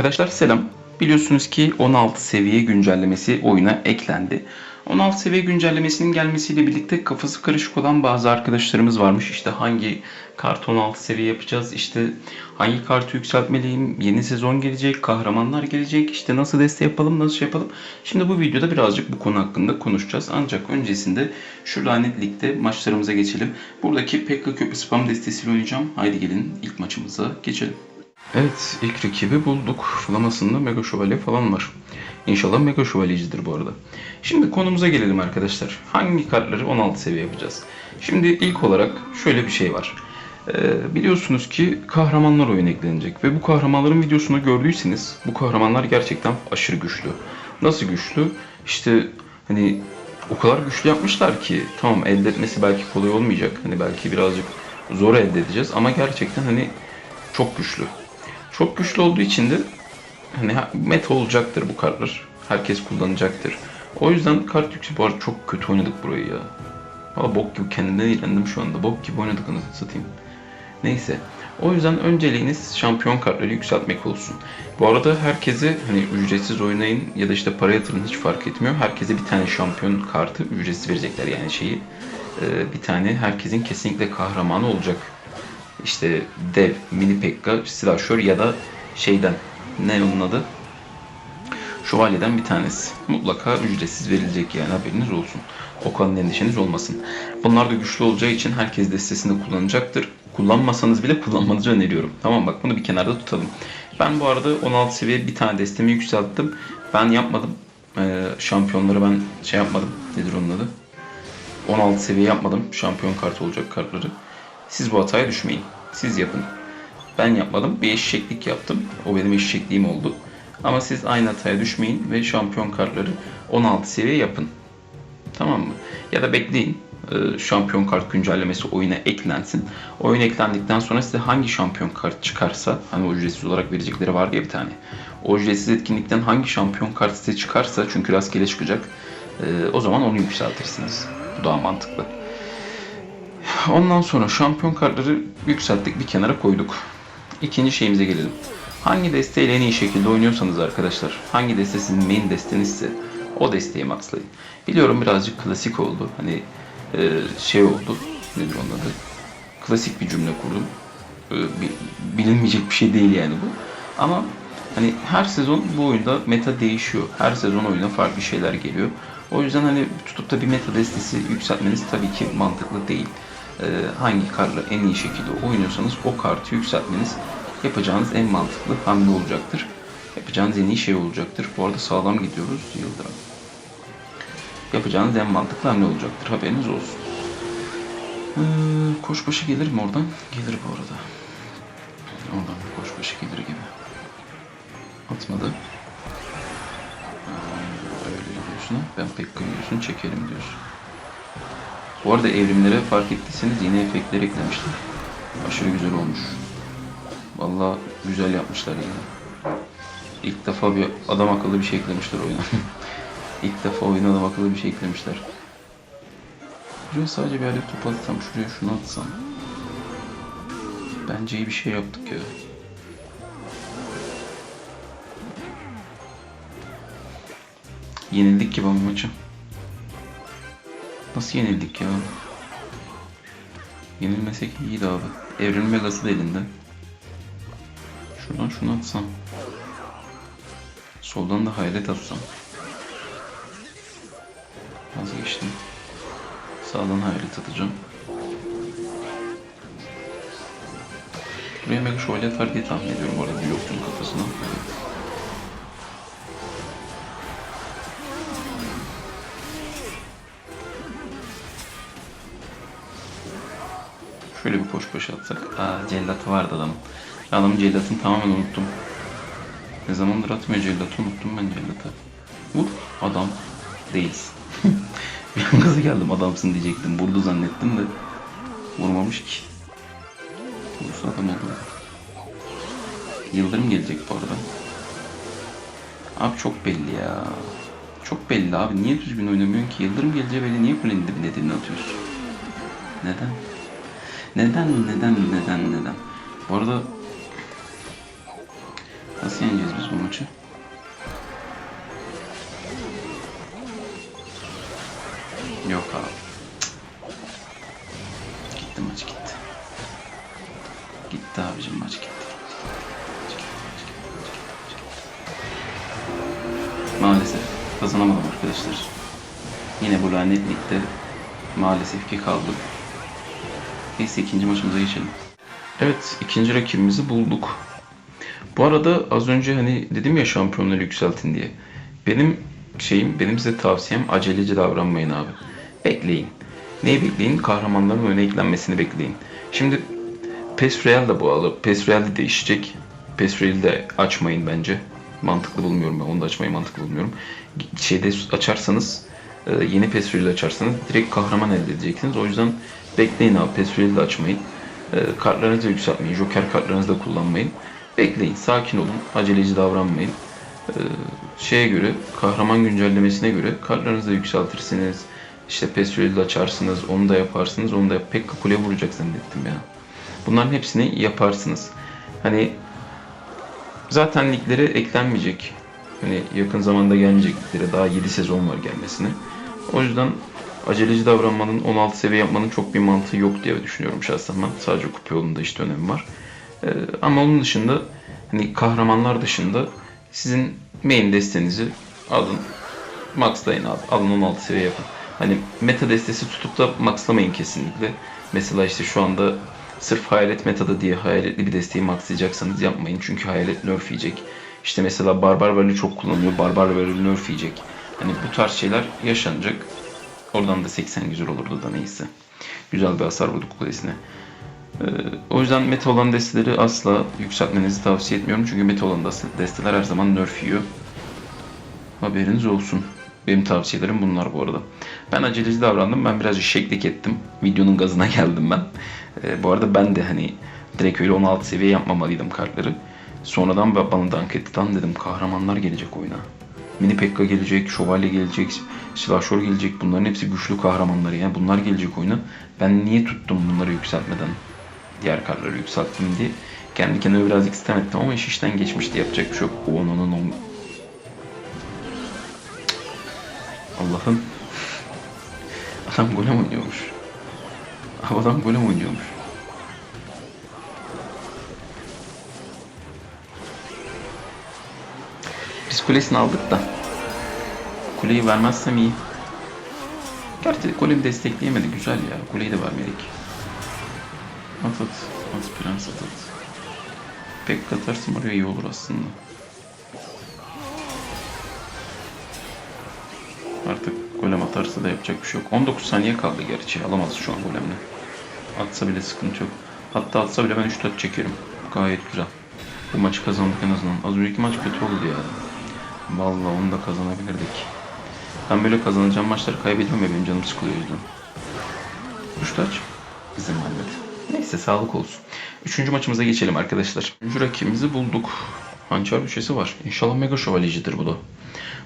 Arkadaşlar selam. Biliyorsunuz ki 16 seviye güncellemesi oyuna eklendi. 16 seviye güncellemesinin gelmesiyle birlikte kafası karışık olan bazı arkadaşlarımız varmış. İşte hangi kartı 16 seviye yapacağız, işte hangi kartı yükseltmeliyim, yeni sezon gelecek, kahramanlar gelecek, işte nasıl deste yapalım, nasıl şey yapalım. Şimdi bu videoda birazcık bu konu hakkında konuşacağız. Ancak öncesinde şu lanet ligde maçlarımıza geçelim. Buradaki Pekka Köprü Spam destesiyle oynayacağım. Haydi gelin ilk maçımıza geçelim. Evet ilk rakibi bulduk. Flamasında Mega Şövalye falan var. İnşallah Mega Şövalyecidir bu arada. Şimdi konumuza gelelim arkadaşlar. Hangi kartları 16 seviye yapacağız? Şimdi ilk olarak şöyle bir şey var. Ee, biliyorsunuz ki kahramanlar oyun eklenecek ve bu kahramanların videosunu gördüyseniz bu kahramanlar gerçekten aşırı güçlü. Nasıl güçlü? İşte hani o kadar güçlü yapmışlar ki tamam elde etmesi belki kolay olmayacak. Hani belki birazcık zor elde edeceğiz ama gerçekten hani çok güçlü. Çok güçlü olduğu için de hani ha- meta olacaktır bu kartlar. Herkes kullanacaktır. O yüzden kart yüksek. Bu arada çok kötü oynadık burayı ya. Valla bok gibi kendimden eğlendim şu anda. Bok gibi oynadık anasını satayım. Neyse. O yüzden önceliğiniz şampiyon kartları yükseltmek olsun. Bu arada herkese hani ücretsiz oynayın ya da işte para yatırın hiç fark etmiyor. Herkese bir tane şampiyon kartı ücretsiz verecekler yani şeyi. Ee, bir tane herkesin kesinlikle kahramanı olacak. İşte dev, mini pekka, silahşör ya da şeyden ne onun adı? Şövalyeden bir tanesi. Mutlaka ücretsiz verilecek yani haberiniz olsun. O konuda endişeniz olmasın. Bunlar da güçlü olacağı için herkes destesinde kullanacaktır. Kullanmasanız bile kullanmanızı öneriyorum. Tamam bak bunu bir kenarda tutalım. Ben bu arada 16 seviye bir tane destemi yükselttim. Ben yapmadım. Ee, şampiyonları ben şey yapmadım. Nedir onun adı? 16 seviye yapmadım. Şampiyon kartı olacak kartları. Siz bu hataya düşmeyin. Siz yapın. Ben yapmadım. Bir eşeklik yaptım. O benim eşekliğim oldu. Ama siz aynı hataya düşmeyin ve şampiyon kartları 16 seviye yapın. Tamam mı? Ya da bekleyin. Ee, Şampiyon kart güncellemesi oyuna eklensin. Oyun eklendikten sonra size hangi şampiyon kart çıkarsa, hani o ücretsiz olarak verecekleri var ya bir tane. O ücretsiz etkinlikten hangi şampiyon kart size çıkarsa, çünkü rastgele çıkacak, ee, o zaman onu yükseltirsiniz. Bu daha mantıklı. Ondan sonra şampiyon kartları yükselttik bir kenara koyduk. İkinci şeyimize gelelim. Hangi desteğiyle en iyi şekilde oynuyorsanız arkadaşlar, hangi deste sizin main destenizse o desteği maxlayın. Biliyorum birazcık klasik oldu. Hani e, şey oldu. Nedir onun adı? Klasik bir cümle kurdum. E, bi- bilinmeyecek bir şey değil yani bu. Ama hani her sezon bu oyunda meta değişiyor. Her sezon oyuna farklı şeyler geliyor. O yüzden hani tutup da bir meta destesi yükseltmeniz tabii ki mantıklı değil. Ee, hangi kartla en iyi şekilde oynuyorsanız o kartı yükseltmeniz yapacağınız en mantıklı hamle olacaktır. Yapacağınız en iyi şey olacaktır. Bu arada sağlam gidiyoruz Yıldırım. Yapacağınız en mantıklı hamle olacaktır. Haberiniz olsun. Ee, koşbaşı gelir mi oradan? Gelir bu arada. Oradan bir koşbaşı gelir gibi. Atmadı. Ee, öyle diyorsun. Ben pek kıyıyorsun çekelim diyorsun. Bu arada evrimlere fark ettiyseniz yeni efektler eklemişler. Aşırı güzel olmuş. Vallahi güzel yapmışlar yani. İlk defa bir adam akıllı bir şey eklemişler oyuna. İlk defa oyuna adam akıllı bir şey eklemişler. Şuraya sadece bir alet top atsam, şuraya şunu atsam. Bence iyi bir şey yaptık ya. Yenildik ki bu maçı. Nasıl yenildik ya? Yenilmesek iyiydi abi. Evrim Megası da elinde. Şuradan şunu atsam. Soldan da hayret atsam. Vazgeçtim. Sağdan hayret atacağım. Buraya Mega Şövalye atar diye tahmin ediyorum bu arada yoksun kafasına. Şöyle bir koş koş atsak. Aa cellatı vardı adamın. Adamın cellatını tamamen unuttum. Ne zamandır atmıyor cellatı unuttum ben cellatı. Vur adam değilsin. bir an gaza geldim adamsın diyecektim. Vurdu zannettim de vurmamış ki. Vursa adam oldu. Yıldırım gelecek bu arada. Abi çok belli ya. Çok belli abi. Niye düzgün oynamıyorsun ki? Yıldırım geleceği belli. Niye kulenin dibine dibine atıyorsun? Neden? Neden, neden, neden, neden? Bu arada Nasıl yeneceğiz biz bu maçı? Yok abi. Gitti maç gitti. Gitti abicim maç gitti. Maalesef kazanamadım arkadaşlar. Yine bu lanet ligde maalesef ki kaldım. Neyse ikinci maçımıza geçelim. Evet ikinci rakibimizi bulduk. Bu arada az önce hani dedim ya şampiyonları yükseltin diye. Benim şeyim, benim size tavsiyem aceleci davranmayın abi. Bekleyin. Neyi bekleyin? Kahramanların öne eklenmesini bekleyin. Şimdi PES Real da bu arada. PES Real de değişecek. PES Real'i de açmayın bence. Mantıklı bulmuyorum ben. Onu da açmayı mantıklı bulmuyorum. Şeyde açarsanız e, yeni PES Real'i açarsanız direkt kahraman elde edeceksiniz. O yüzden bekleyin abi. PES Real'i de açmayın. E, kartlarınızı yükseltmeyin. Joker kartlarınızı da kullanmayın. Bekleyin. Sakin olun. Aceleci davranmayın. E, şeye göre, kahraman güncellemesine göre kartlarınızı da yükseltirsiniz. İşte PES Real'i de açarsınız. Onu da yaparsınız. Onu da yap. Pekka kule vuracak zannettim ya. Bunların hepsini yaparsınız. Hani zaten liglere eklenmeyecek. Hani yakın zamanda gelmeyecek liglere daha 7 sezon var gelmesine. O yüzden aceleci davranmanın 16 seviye yapmanın çok bir mantığı yok diye düşünüyorum şahsen ben. Sadece kupa yolunda işte önemi var. Ee, ama onun dışında hani kahramanlar dışında sizin main destenizi alın. Maxlayın abi. Alın 16 seviye yapın. Hani meta destesi tutup da maxlamayın kesinlikle. Mesela işte şu anda sırf hayalet metada diye hayaletli bir desteği maxlayacaksanız yapmayın. Çünkü hayalet nerf yiyecek. İşte mesela barbar bareli çok kullanılıyor. Barbar bareli nerf yiyecek. Hani bu tarz şeyler yaşanacak. Oradan da 80 güzel olurdu da neyse. Güzel bir hasar vurduk kulesine. Ee, o yüzden meta olan desteleri asla yükseltmenizi tavsiye etmiyorum. Çünkü meta olan dest- desteler her zaman nerf yiyor. Haberiniz olsun. Benim tavsiyelerim bunlar bu arada. Ben aceleci davrandım. Ben birazcık şeklik ettim. Videonun gazına geldim ben. Ee, bu arada ben de hani direkt öyle 16 seviye yapmamalıydım kartları. Sonradan ba- bana dank etti. Lan dedim kahramanlar gelecek oyuna. Mini Pekka gelecek, Şövalye gelecek, Silahşor gelecek. Bunların hepsi güçlü kahramanları yani. Bunlar gelecek oyuna. Ben niye tuttum bunları yükseltmeden? Diğer kartları yükselttim diye. Kendi kendime birazcık sistem ettim ama iş işten geçmişti. Yapacak bir şey yok. O onun on... Allah'ım. Adam golem oynuyormuş. Adam golem oynuyormuş. Kulesini aldık da. Kuleyi vermezsem iyi. Gerçi golemi destekleyemedi. Güzel ya. Kuleyi de vermedik. At at. At prens at at. Pek atarsam oraya iyi olur aslında. Artık golem atarsa da yapacak bir şey yok. 19 saniye kaldı gerçi. Alamaz şu an golemle. Atsa bile sıkıntı yok. Hatta atsa bile ben 3 top çekerim. Gayet güzel. Bu maçı kazandık en azından. Az önceki maç kötü oldu ya. Vallahi onu da kazanabilirdik. Ben böyle kazanacağım maçları kaybediyorum ya benim canım sıkılıyor yüzden. Kuş taç. Bizim hallet. Neyse sağlık olsun. Üçüncü maçımıza geçelim arkadaşlar. Üçüncü rakibimizi bulduk. Hançer düşesi var. İnşallah mega şövalyecidir bu da.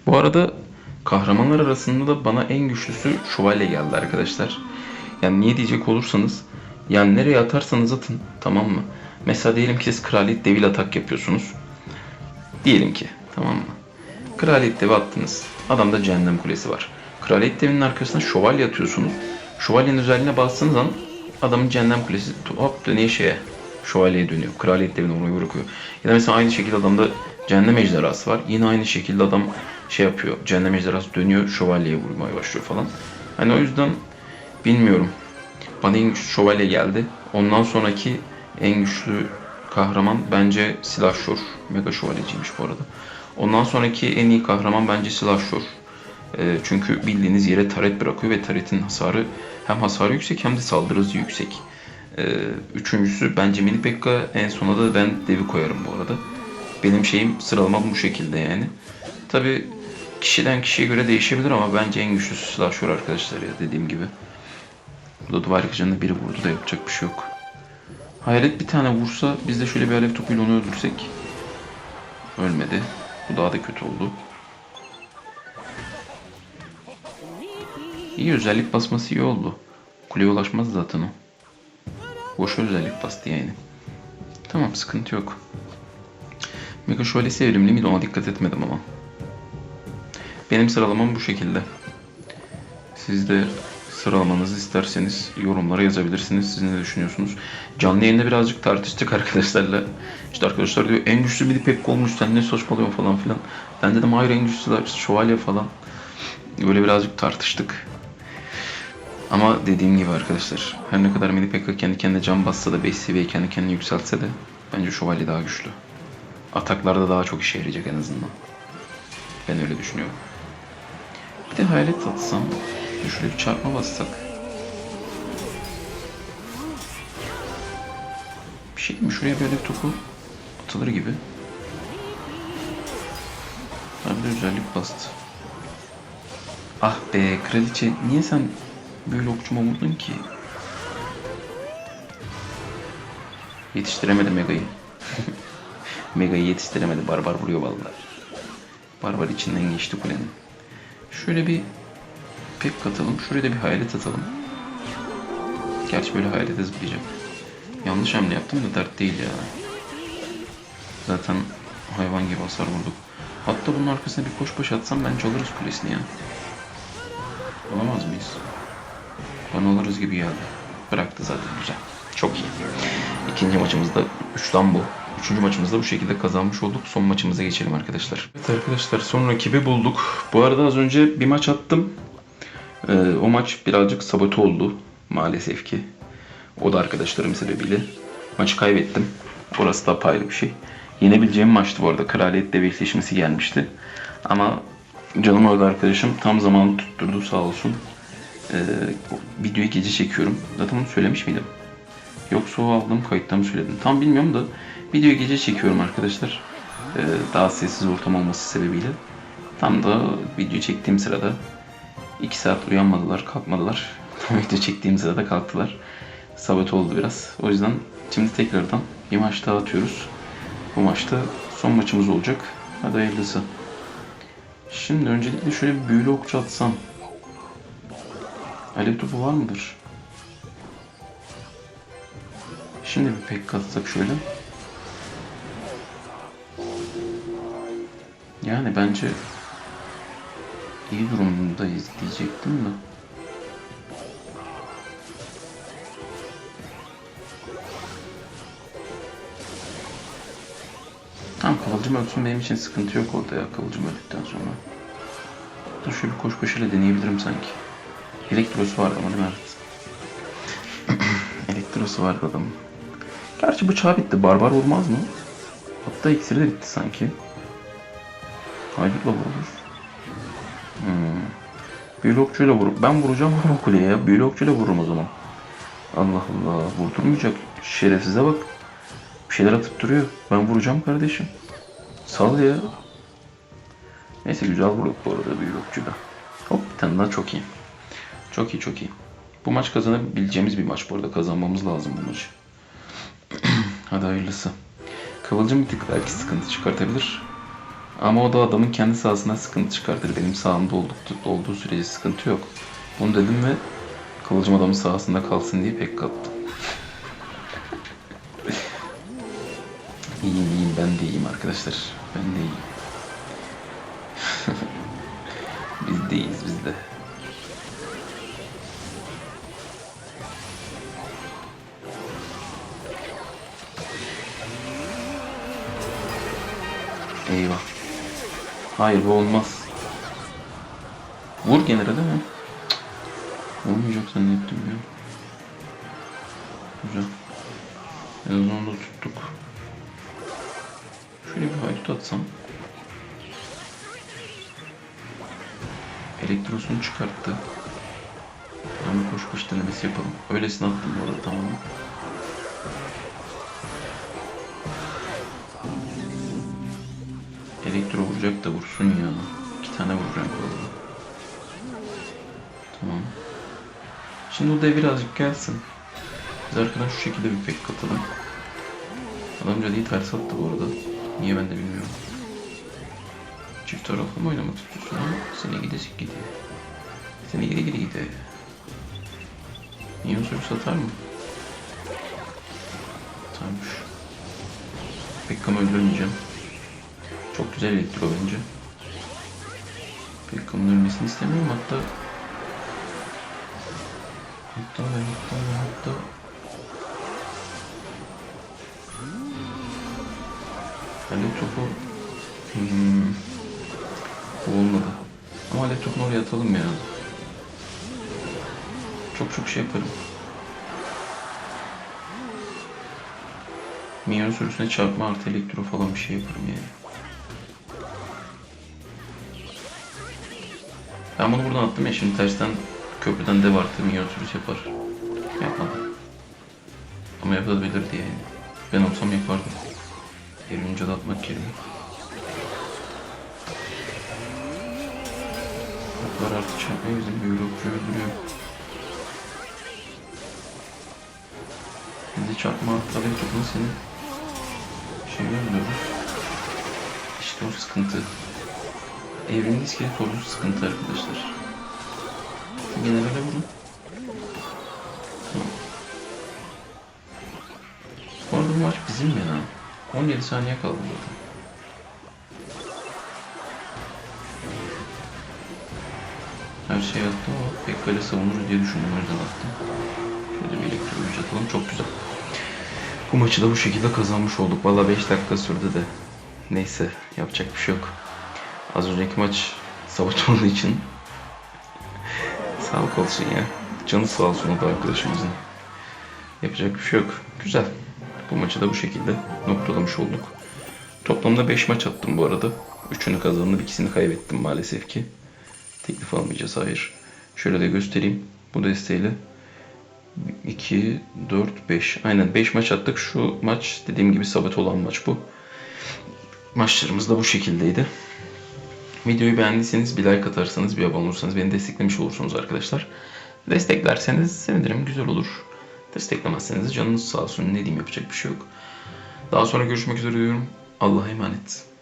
Bu arada kahramanlar arasında da bana en güçlüsü şövalye geldi arkadaşlar. Yani niye diyecek olursanız yani nereye atarsanız atın tamam mı? Mesela diyelim ki siz kraliyet devil atak yapıyorsunuz. Diyelim ki tamam mı? Kraliyet devi attınız. Adamda cehennem kulesi var. Kraliyet devinin arkasına şövalye atıyorsunuz. Şövalyenin özelliğine bastığınız an adamın cehennem kulesi hop dönüyor şeye. Şövalyeye dönüyor. Kraliyet devine vurmayı bırakıyor. Ya da mesela aynı şekilde adamda cehennem ejderhası var. Yine aynı şekilde adam şey yapıyor. Cehennem ejderhası dönüyor. Şövalyeye vurmaya başlıyor falan. Hani o yüzden bilmiyorum. Bana en güçlü şövalye geldi. Ondan sonraki en güçlü kahraman bence Silahşor. Mega şövalyeciymiş bu arada. Ondan sonraki en iyi kahraman bence Silahşor. Ee, çünkü bildiğiniz yere taret bırakıyor ve taretin hasarı hem hasarı yüksek hem de saldırı hızı yüksek. Ee, üçüncüsü bence Mini Pekka en sona da ben devi koyarım bu arada. Benim şeyim sıralamam bu şekilde yani. Tabi kişiden kişiye göre değişebilir ama bence en güçlüsü Silahşor arkadaşlar ya dediğim gibi. Burada duvar yıkıcında biri vurdu da yapacak bir şey yok. Hayalet bir tane vursa biz de şöyle bir alev topuyla onu öldürsek. Ölmedi. Bu daha da kötü oldu. İyi özellik basması iyi oldu. Kuleye ulaşmaz zaten o. Boş özellik bastı yani. Tamam sıkıntı yok. Mega Şövalyesi evrimli miydi ona dikkat etmedim ama. Benim sıralamam bu şekilde. Siz de sıralamanızı isterseniz yorumlara yazabilirsiniz. Siz ne düşünüyorsunuz? Canlı yayında birazcık tartıştık arkadaşlarla. İşte arkadaşlar diyor en güçlü biri pek olmuş sen ne saçmalıyorsun falan filan. Ben dedim hayır en güçlüler şövalye falan. Böyle birazcık tartıştık. Ama dediğim gibi arkadaşlar her ne kadar Mini Pekka kendi kendine can bassa da 5 seviye kendi kendini yükseltse de bence şövalye daha güçlü. Ataklarda daha çok işe yarayacak en azından. Ben öyle düşünüyorum. Bir de hayalet atsam. Şöyle bir çarpma bassak. Bir şey mi? Şuraya böyle bir topu atılır gibi. Ben de özellik bastı. Ah be kraliçe niye sen böyle okçuma vurdun ki? Yetiştiremedi Mega'yı. Mega'yı yetiştiremedi. Barbar vuruyor vallahi. Barbar içinden geçti kulenin. Şöyle bir pek katalım. Şuraya da bir hayalet atalım. Gerçi böyle hayalete zıplayacak. Yanlış hamle yaptım da dert değil ya. Zaten hayvan gibi hasar vurduk. Hatta bunun arkasına bir koş baş atsam bence alırız kulesini ya. Alamaz mıyız? Bana alırız gibi geldi. Bıraktı zaten güzel. Çok iyi. İkinci maçımızda 3'ten bu. Üçüncü maçımızda bu şekilde kazanmış olduk. Son maçımıza geçelim arkadaşlar. Evet arkadaşlar son rakibi bulduk. Bu arada az önce bir maç attım. Ee, o maç birazcık sabote oldu maalesef ki. O da arkadaşlarım sebebiyle. Maçı kaybettim. Orası da apayrı bir şey. Yenebileceğim maçtı bu arada. Bir eşleşmesi gelmişti. Ama canım orada arkadaşım tam zamanı tutturdu sağ olsun. Ee, videoyu gece çekiyorum. Zaten onu söylemiş miydim? Yoksa o aldığım kayıtta mı söyledim? Tam bilmiyorum da videoyu gece çekiyorum arkadaşlar. Ee, daha sessiz ortam olması sebebiyle. Tam da video çektiğim sırada 2 saat uyanmadılar, kalkmadılar. Video çektiğim sırada kalktılar. Sabote oldu biraz. O yüzden şimdi tekrardan bir maç daha atıyoruz. Bu maçta son maçımız olacak. Hadi hayırlısı. Şimdi öncelikle şöyle bir büyülü okçu atsam. Alev topu var mıdır? Şimdi bir pek katsak şöyle. Yani bence iyi durumdayız diyecektim de. Tamam kıvılcım ölsün benim için sıkıntı yok orada ya kıvılcım öldükten sonra. Dur şöyle koş başıyla deneyebilirim sanki. Elektrosu vardı ama değil mi? Elektrosu vardı adamın. Gerçi bıçağı bitti. Barbar vurmaz mı? Hatta iksiri de bitti sanki. Haydutla vurulur. Hmm. Büyülü okçuyla vur. Ben vuracağım ama kuleye ya. Büyülü okçuyla vururum o zaman. Allah Allah. Vurdurmayacak. Şerefsize bak. Bir şeyler atıp duruyor. Ben vuracağım kardeşim. Sal ya. Neyse güzel vurduk bu arada büyülü okçuyla. Hop bir tane daha çok iyi. Çok iyi çok iyi. Bu maç kazanabileceğimiz bir maç bu arada. Kazanmamız lazım bu maçı. Hadi hayırlısı. Kıvılcım bir tık belki sıkıntı çıkartabilir. Ama o da adamın kendi sahasına sıkıntı çıkartır. Benim sahamda olduk, olduğu sürece sıkıntı yok. Bunu dedim ve Kıvılcım adamın sahasında kalsın diye pek kattım. iyiyim iyiyim ben de iyiyim arkadaşlar. Ben de iyiyim. Hayır bu olmaz. Vur genere değil mi? Olmayacak zannettim ya. Güzel. En azından da tuttuk. Şöyle bir haydut atsam. Elektrosunu çıkarttı. Ama koş koş denemesi yapalım. Öylesine attım bu arada tamam Elektro vuracak da vursun ya. İki tane vuracak valla. Tamam. Şimdi o da birazcık gelsin. Biz arkadan şu şekilde bir pek katalım. Adam cadığı ters attı bu arada. Niye ben de bilmiyorum. Çift taraflı mı oynamak istiyorsun ha? Seni gidecek gidiyor. Seni gidi gidi gidiyor. Niye usul satar mı? Satarmış. Pekka'mı öldürmeyeceğim. Çok güzel elektro bence. Beckham'ın ölmesini istemiyorum hatta hatta ve hatta ve hatta Alev topu hmm. Olmadı. Ama alev topunu oraya atalım ya. Çok çok şey yaparım. Minyon sürüsüne çarpma artı elektro falan bir şey yaparım yani. Ben bunu buradan attım ya şimdi tersten köprüden dev artı minyon yapar. Yapmadı. Ama yapabilirdi yani. Ben olsam yapardım. Erince de atmak yerine. Atlar artı çarpma bizim bir Europçu öldürüyor. Bizi çarpma alev topunu senin şey öldürüyor. İşte o sıkıntı. Evrenin iskelet ordusu sıkıntı arkadaşlar. Generale vurun. Tamam. Bu maç bizim ya. 17 saniye kaldı zaten. Her şey attı o Pekka'yla savunur diye düşündüm o yüzden attım. Şöyle bir elektro güç atalım çok güzel. Bu maçı da bu şekilde kazanmış olduk. Valla 5 dakika sürdü de. Neyse yapacak bir şey yok. Az önceki maç sabote olduğu için sağlık olsun ya. Canı sağ olsun o da arkadaşımızın. Yapacak bir şey yok. Güzel. Bu maçı da bu şekilde noktalamış olduk. Toplamda 5 maç attım bu arada. 3'ünü kazandım, ikisini kaybettim maalesef ki. Teklif almayacağız, hayır. Şöyle de göstereyim. Bu desteğiyle 2, 4, 5. Aynen 5 maç attık. Şu maç dediğim gibi sabit olan maç bu. Maçlarımız da bu şekildeydi. Videoyu beğendiyseniz bir like atarsanız, bir abone olursanız beni desteklemiş olursunuz arkadaşlar. Desteklerseniz sevinirim, güzel olur. Desteklemezseniz canınız sağ olsun. Ne diyeyim yapacak bir şey yok. Daha sonra görüşmek üzere diyorum. Allah'a emanet.